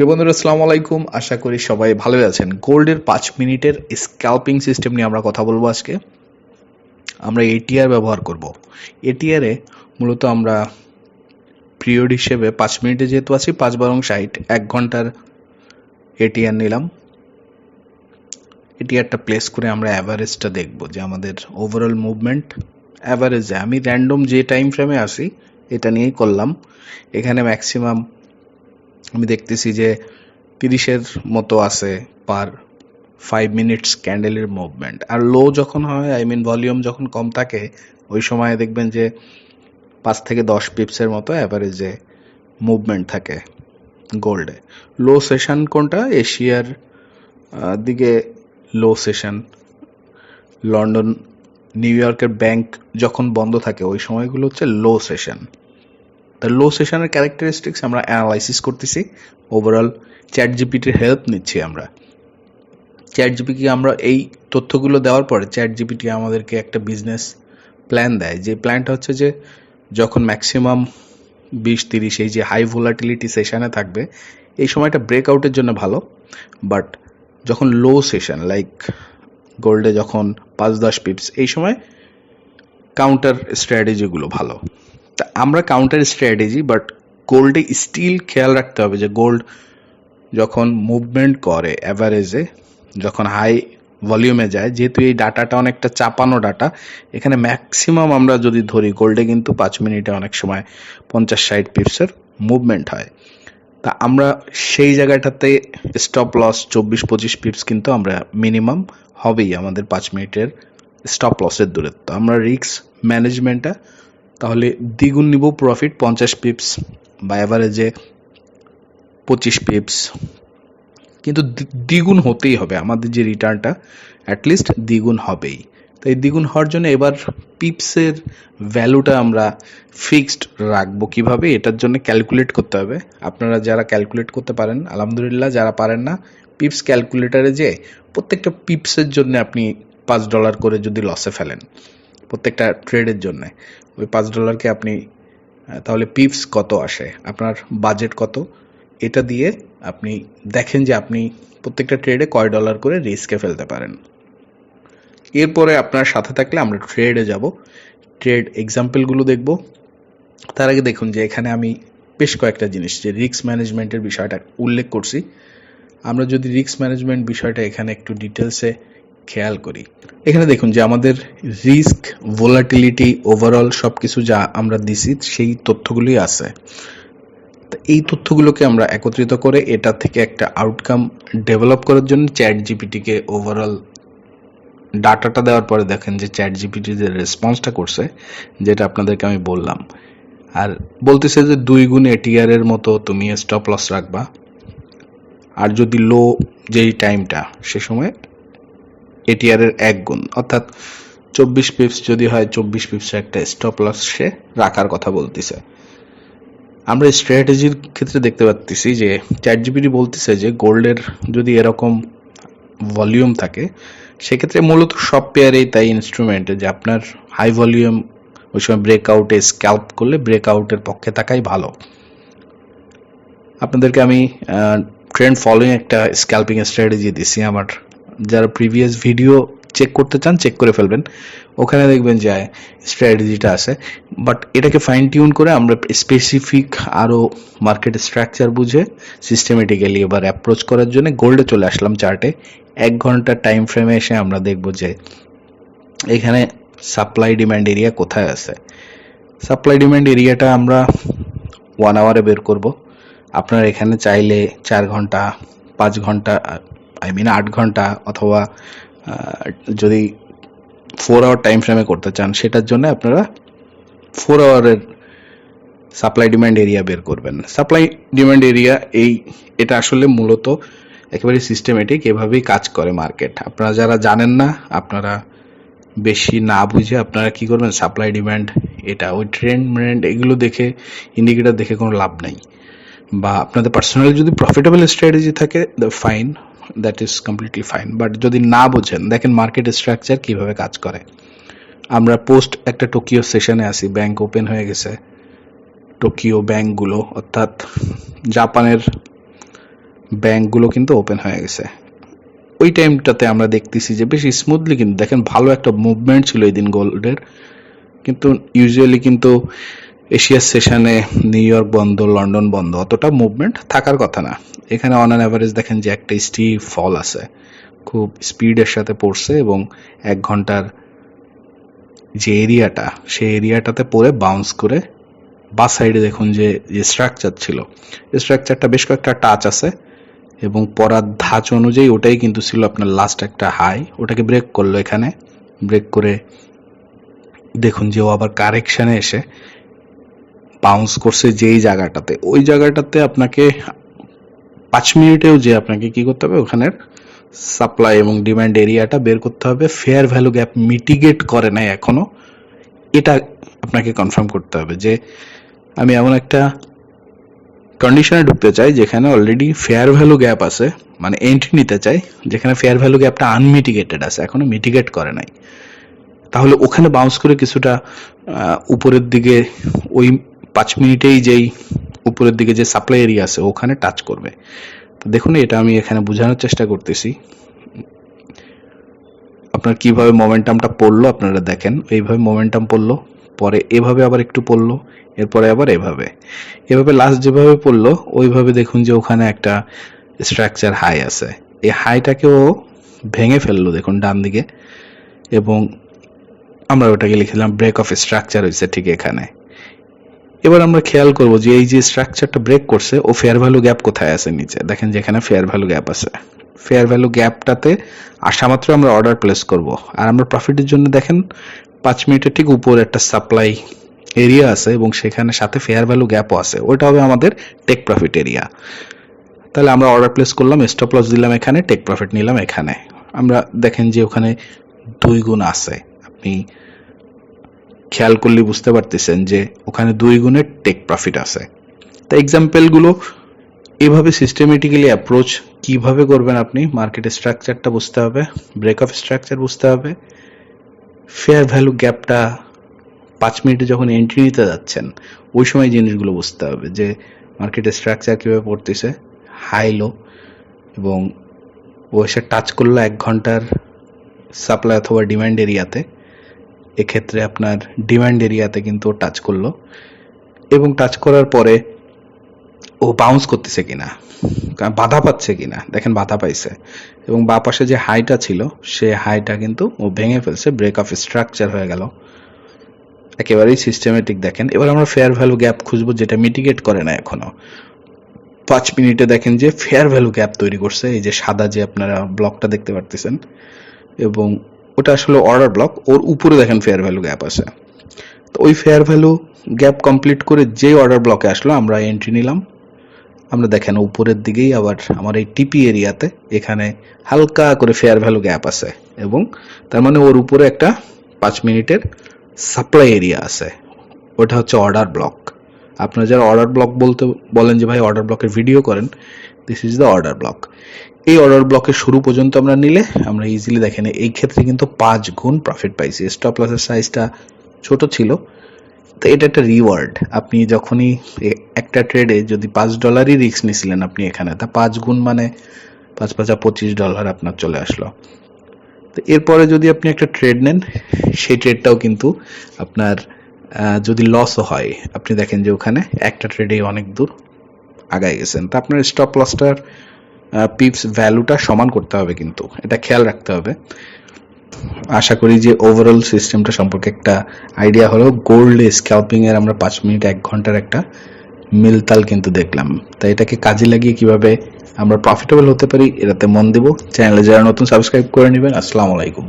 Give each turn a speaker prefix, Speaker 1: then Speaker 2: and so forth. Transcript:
Speaker 1: প্রিয় বন্ধুরা, আসসালামু আলাইকুম। আশা করি সবাই ভালো আছেন। গোল্ডের পাঁচ মিনিটের স্ক্যাল্পিং সিস্টেম নিয়ে আমরা কথা বলব আজকে। আমরা এটিআর ব্যবহার করব। এটিআরে মূলত আমরা পিরিয়ড হিসেবে পাঁচ মিনিটে যেহেতু আছি, পাঁচ বারং ষাট, এক ঘণ্টার এটিআর নিলাম। এটিআরটা প্লেস করে আমরা অ্যাভারেজটা দেখব যে আমাদের ওভারঅল মুভমেন্ট অ্যাভারেজে আমি র্যান্ডম যে টাইম ফ্রেমে আসি এটা নিয়েই করলাম। এখানে ম্যাক্সিমাম আমি দেখতেছি যে তিরিশের মতো আছে পার ফাইভ মিনিটস ক্যান্ডেলের মুভমেন্ট আর লো যখন হয় আই মিন ভলিউম যখন কম থাকে, ওই সময় দেখবেন যে পাঁচ থেকে দশ পিপসের মতো অ্যাভারেজে মুভমেন্ট থাকে গোল্ডে লো সেশন কোনটা? এশিয়ার দিকে লো সেশন লন্ডন, নিউ ইয়র্কের ব্যাংক যখন বন্ধ থাকে, ওই সময়গুলো হচ্ছে লো সেশন তা লো সেশনের ক্যারেক্টারিস্টিক্স আমরা অ্যানালাইসিস করতেছি। ওভারঅল চ্যাট জিপিটির হেল্প নিচ্ছি আমরা। চ্যাট জিপিটি আমরা এই তথ্যগুলো দেওয়ার পরে চ্যাট জিপিটি আমাদেরকে একটা বিজনেস প্ল্যান দেয়। যে প্ল্যানটা হচ্ছে যে, যখন ম্যাক্সিমাম বিশ, তিরিশ, এই যে হাই ভোলাটিলিটি সেশানে থাকবে, এই সময়টা ব্রেকআউটের জন্য ভালো। বাট যখন লো সেশন লাইক গোল্ডে যখন পাঁচ, দশ পিপস এই সময় কাউন্টার স্ট্র্যাটেজিগুলো ভালো। তা আমরা কাউন্টার স্ট্র্যাটেজি বাট গোল্ডে স্টিল খেয়াল রাখতে হবে যে গোল্ড যখন মুভমেন্ট করে অ্যাভারেজে যখন হাই ভলিউমে যায়, যেহেতু এই ডাটাটা অনেকটা চাপানো ডাটা, এখানে ম্যাক্সিমাম আমরা যদি ধরি গোল্ডে কিন্তু পাঁচ মিনিটে অনেক সময় পঞ্চাশ, ষাট পিপসের মুভমেন্ট হয়। তা আমরা সেই জায়গাটাতে স্টপ লস চব্বিশ, পঁচিশ পিপস কিন্তু আমরা মিনিমাম হবেই আমাদের পাঁচ মিনিটের স্টপ লসের দূরত্ব। আমরা রিস্ক ম্যানেজমেন্টটা তাহলে দ্বিগুণ নিব প্রফিট পঞ্চাশ পিপস বা অ্যাভারেজে পঁচিশ পিপস কিন্তু দ্বি- দ্বিগুণ হতেই হবে, আমাদের যে রিটার্নটা অ্যাটলিস্ট দ্বিগুণ হবেই। তাই দ্বিগুণ হওয়ার জন্য এবার পিপসের ভ্যালুটা আমরা ফিক্সড রাখব কীভাবে, এটার জন্য ক্যালকুলেট করতে হবে। আপনারা যারা ক্যালকুলেট করতে পারেন, আলহামদুলিল্লাহ যারা পারেন না পিপস ক্যালকুলেটারে যে প্রত্যেকটা পিপসের জন্য আপনি পাঁচ ডলার করে যদি লসে ফেলেন। প্রত্যেকটা ট্রেডের জন্য। ওই পাঁচ ডলারকে আপনি তাহলে পিপস কত আসে? আপনার বাজেট কত? এটা দিয়ে আপনি দেখেন যে আপনি প্রত্যেকটা ট্রেডে কয় ডলার করে রিস্কে ফেলতে পারেন। এরপরে আপনার সাথে থাকলে আমরা ট্রেডে যাব। ট্রেড এক্সাম্পলগুলো দেখব। তার আগে দেখুন যে এখানে আমি বেশ কয়েকটা জিনিস, যে রিস্ক ম্যানেজমেন্টের বিষয়টা উল্লেখ করছি। আমরা যদি রিস্ক ম্যানেজমেন্ট বিষয়টা এখানে একটু ডিটেলসে খেয়াল করি। এখানে দেখুন যে আমাদের রিস্ক ভোলাটিলিটি ওভারঅল সব কিছু যা আমরা দিছি, সেই তথ্যগুলি আছে। এই তথ্যগুলোকে আমরা একত্রিত করে এটা থেকে একটা আউটকাম ডেভেলপ করার জন্য চ্যাট জিপিটিকে ওভারঅল ডাটাটা দেওয়ার পরে দেখেন যে চ্যাট জিপিটি যে রেসপন্সটা করছে, যেটা আপনাদেরকে আমি বললাম। আর বলতেছে যে দুই গুণ এটিআর এর মতো তুমি স্টপ লস রাখবা। আর যদি লো যেই টাইমটা সে সময় এটিআর এর এক গুণ। অর্থাৎ চব্বিশ পিপস যদি হয়, চব্বিশ পিপসের একটা স্টপ লস সে রাখার কথা বলতেছে। আমরা স্ট্র্যাটেজির ক্ষেত্রে দেখতে পাচ্ছি যে চ্যাট জিপিটি বলতেছে যে গোল্ডের যদি এরকম ভলিউম থাকে, সেক্ষেত্রে মূলত সব পেয়ারেই তাই ইনস্ট্রুমেন্টে যে আপনার হাই ভলিউম ওই সময় ব্রেকআউটে স্ক্যাল্প করলে ব্রেকআউটের পক্ষে থাকাই ভালো। আপনাদেরকে আমি ট্রেন্ড ফলোইং একটা স্ক্যাল্পিং স্ট্র্যাটেজি দিছি আমার যারা প্রিভিয়াস ভিডিও চেক করতে চান চেক করে ফেলবেন। ওখানে দেখবেন যে স্ট্র্যাটেজিটা আছে। বাট এটাকে ফাইন টিউন করে আমরা স্পেসিফিক আরও মার্কেট স্ট্রাকচার বুঝে সিস্টেমেটিক্যালি এবার অ্যাপ্রোচ করার জন্য গোল্ডে চলে আসলাম চার্টে এক ঘণ্টার টাইম ফ্রেমে এসে আমরা দেখব যে, এখানে সাপ্লাই ডিমান্ড এরিয়া কোথায় আছে। সাপ্লাই ডিমান্ড এরিয়াটা আমরা ওয়ান আওয়ারে বের করব। আপনার এখানে চাইলে চার ঘণ্টা, পাঁচ ঘণ্টা আই মিন আট ঘণ্টা অথবা যদি ফোর আওয়ার টাইম ফ্রেমে করতে চান, সেটার জন্য আপনারা ফোর আওয়ারের সাপ্লাই ডিমান্ড এরিয়া বের করবেন। সাপ্লাই ডিমান্ড এরিয়া এই, এটা আসলে মূলত একেবারে সিস্টেমেটিক এভাবেই কাজ করে মার্কেট আপনারা যারা জানেন না, আপনারা বেশি না বুঝে আপনারা কি করবেন? সাপ্লাই ডিমান্ড এটা ওই ট্রেন্ড ব্র্যান্ড এগুলো দেখে ইন্ডিকেটার দেখে কোনো লাভ নাই। বা আপনাদের পার্সোনালি যদি প্রফিটেবল স্ট্র্যাটেজি থাকে the fine that is completely fine but যদি না বোঝেন, দেখেন মার্কেট স্ট্রাকচার কীভাবে কাজ করে। আমরা পোস্ট একটা টোকিও সেশনে আসি ব্যাংক ওপেন হয়ে গেছে। টোকিও ব্যাংকগুলো অর্থাৎ জাপানের ব্যাংকগুলো কিন্তু ওপেন হয়ে গেছে। ওই টাইমটাতে আমরা দেখতেছি যে বেশ স্মুথলি কিন্তু, দেখেন ভালো একটা মুভমেন্ট ছিল এই দিন গোল্ডের কিন্তু ইউজুয়ালি কিন্তু এশিয়ার সেশনে নিউ ইয়র্ক বন্ধ, লন্ডন বন্ধ, অতটা মুভমেন্ট থাকার কথা না। এখানে অন অ্যান অ্যাভারেজ দেখেন যে একটা স্টি ফল আছে। খুব স্পিডের সাথে পড়ছে এবং এক ঘণ্টার যে এরিয়াটা সেই এরিয়াটাতে পড়ে বাউন্স করে বা সাইডে দেখুন যে যে স্ট্রাকচার ছিল। স্ট্রাকচারটা বেশ কয়েকটা টাচ আছে এবং পরার ধাঁচ অনুযায়ী ওটাই কিন্তু ছিল আপনার লাস্ট একটা হাই ওটাকে ব্রেক করল এখানে। ব্রেক করে দেখুন যে ও আবার কারেকশানে এসে বাউন্স করছে যেই জায়গাটাতে। ওই জায়গাটাতে আপনাকে পাঁচ মিনিটেও যে আপনাকে কি করতে হবে, ওখানের সাপ্লাই এবং ডিমান্ড এরিয়াটা বের করতে হবে। ফেয়ার ভ্যালু গ্যাপ মিটিগেট করে নাই এখনও। এটা আপনাকে কনফার্ম করতে হবে যে আমি এমন একটা কন্ডিশনে ঢুকতে চাই যেখানে অলরেডি ফেয়ার ভ্যালু গ্যাপ আছে মানে এন্ট্রি নিতে চাই, যেখানে ফেয়ার ভ্যালু গ্যাপটা আনমিটিগেটেড আছে, এখনও মিটিগেট করে নাই। তাহলে ওখানে বাউন্স করে কিছুটা উপরের দিকে ওই পাঁচ মিনিটেই যেই উপরের দিকে যে সাপ্লাই এরিয়া আছে, ওখানে টাচ করবে। দেখুন, এটা আমি এখানে বোঝানোর চেষ্টা করতেছি। আপনার কীভাবে মোমেন্টামটা পড়ল আপনারা দেখেন। এইভাবে মোমেন্টাম পড়ল, পরে এভাবে আবার একটু পড়ল, এরপরে আবার এভাবে। এভাবে লাস্ট যেভাবে পড়ল, ওইভাবে দেখুন যে ওখানে একটা স্ট্রাকচার হাই আছে। এই হাইটাকেও ভেঙে ফেলল, দেখুন, ডান দিকে। এবং আমরা ওটাকে লিখলাম ব্রেক অফ স্ট্রাকচার হয়েছে ঠিক এখানে। এবার আমরা খেয়াল করব যে এই যে স্ট্রাকচারটা ব্রেক করছে, ও ফেয়ার ভ্যালু গ্যাপ কোথায় আছে নিচে? দেখেন যেখানে ফেয়ার ভ্যালু গ্যাপ আছে। ফেয়ার ভ্যালু গ্যাপটাতে আসা মাত্র আমরা অর্ডার প্লেস করব। আর আমরা প্রফিটের জন্য দেখেন পাঁচ মিনিটের ঠিক উপরে একটা সাপ্লাই এরিয়া আছে এবং সেখানে সাথে ফেয়ার ভ্যালু গ্যাপও আছে। ওটা হবে আমাদের টেক প্রফিট এরিয়া তাহলে আমরা অর্ডার প্লেস করলাম স্টপ লস দিলাম এখানে টেক প্রফিট নিলাম এখানে। আমরা দেখেন যে ওখানে দুই গুণ আছে। আপনি খেয়াল করলে বুঝতে পারতেছেন যে ওখানে দুই গুণের টেক প্রফিট আছে। তা এক্সাম্পলগুলো এভাবে সিস্টেমেটিক্যালি অ্যাপ্রোচ কীভাবে করবেন আপনি? মার্কেট স্ট্রাকচারটা বুঝতে হবে ব্রেক অফ স্ট্রাকচার বুঝতে হবে ফেয়ার ভ্যালু গ্যাপটা পাঁচ মিনিটে যখন এন্ট্রি নিতে যাচ্ছেন, ওই সময় জিনিসগুলো বুঝতে হবে যে মার্কেটের স্ট্রাকচার কীভাবে পড়তেছে হাই লো এবং ও এসে টাচ করল এক ঘণ্টার সাপ্লাই অথবা ডিমান্ড এরিয়াতে। এক্ষেত্রে আপনার ডিমান্ড এরিয়াতে কিন্তু ও টাচ করল এবং টাচ করার পরে ও বাউন্স করতেছে কিনা বাধা পাচ্ছে কিনা, দেখেন বাধা পাইছে এবং বা পাশে যে হাইটা ছিল, সে হাইটা কিন্তু ও ভেঙে ফেলছে ব্রেক অফ স্ট্রাকচার হয়ে গেল। একেবারেই সিস্টেমেটিক দেখেন। এবার আমরা ফেয়ার ভ্যালু গ্যাপ খুঁজবো, যেটা মিটিগেট করে না এখনও। পাঁচ মিনিটে দেখেন যে ফেয়ার ভ্যালু গ্যাপ তৈরি করছে, এই যে সাদা যে আপনারা ব্লকটা দেখতে পারতেছেন এবং ওটা আসলে অর্ডার ব্লক ওর উপরে দেখেন ফেয়ার ভ্যালু গ্যাপ আছে। তো ওই ফেয়ার ভ্যালু গ্যাপ কমপ্লিট করে যে অর্ডার ব্লকে আসলো, আমরা এন্ট্রি নিলাম। আমরা দেখেন উপরের দিকেই আবার আমার এই টিপি এরিয়াতে এখানে হালকা করে ফেয়ার ভ্যালু গ্যাপ আছে এবং তার মানে ওর উপরে একটা পাঁচ মিনিটের সাপ্লাই এরিয়া আছে। ওটা হচ্ছে অর্ডার ব্লক আপনারা যারা অর্ডার ব্লক বলতে বলেন যে, ভাই অর্ডার ব্লকের ভিডিও করেন this is the order block এই অর্ডার ব্লকের শুরু পর্যন্ত আমরা নিলে আমরা ইজিলি দেখেন এই ক্ষেত্রে কিন্তু পাঁচ গুণ প্রফিট পাইছি। স্টপ লসের সাইজটা ছোট ছিল। তো এটা একটা রিওয়ার্ড আপনি যখনই একটা ট্রেডে যদি পাঁচ ডলারই রিস্ক নিয়েছিলেন আপনি এখানে, তা পাঁচ গুণ মানে পাঁচ পাঁচা পঁচিশ ডলার আপনার চলে আসলো। তো এরপরে যদি আপনি একটা ট্রেড নেন, সেই ট্রেডটাও কিন্তু আপনার যদি লসও হয়, আপনি দেখেন যে ওখানে একটা ট্রেডেই অনেক দূর আগায় গেছেন। তা আপনার স্টপ লসটার পিপস ভ্যালুটা সমান করতে হবে কিন্তু, এটা খেয়াল রাখতে হবে। আশা করি যে ওভারঅল সিস্টেমটা সম্পর্কে একটা আইডিয়া হলো গোল্ড স্ক্যালপিং এর আমরা পাঁচ মিনিট, এক ঘণ্টার একটা মিলতাল কিন্তু দেখলাম। তাই এটাকে কাজে লাগিয়ে কীভাবে আমরা প্রফিটেবল হতে পারি, এটাতে মন দেব। চ্যানেলে যারা নতুন সাবস্ক্রাইব করে নেবেন। আসসালামু আলাইকুম।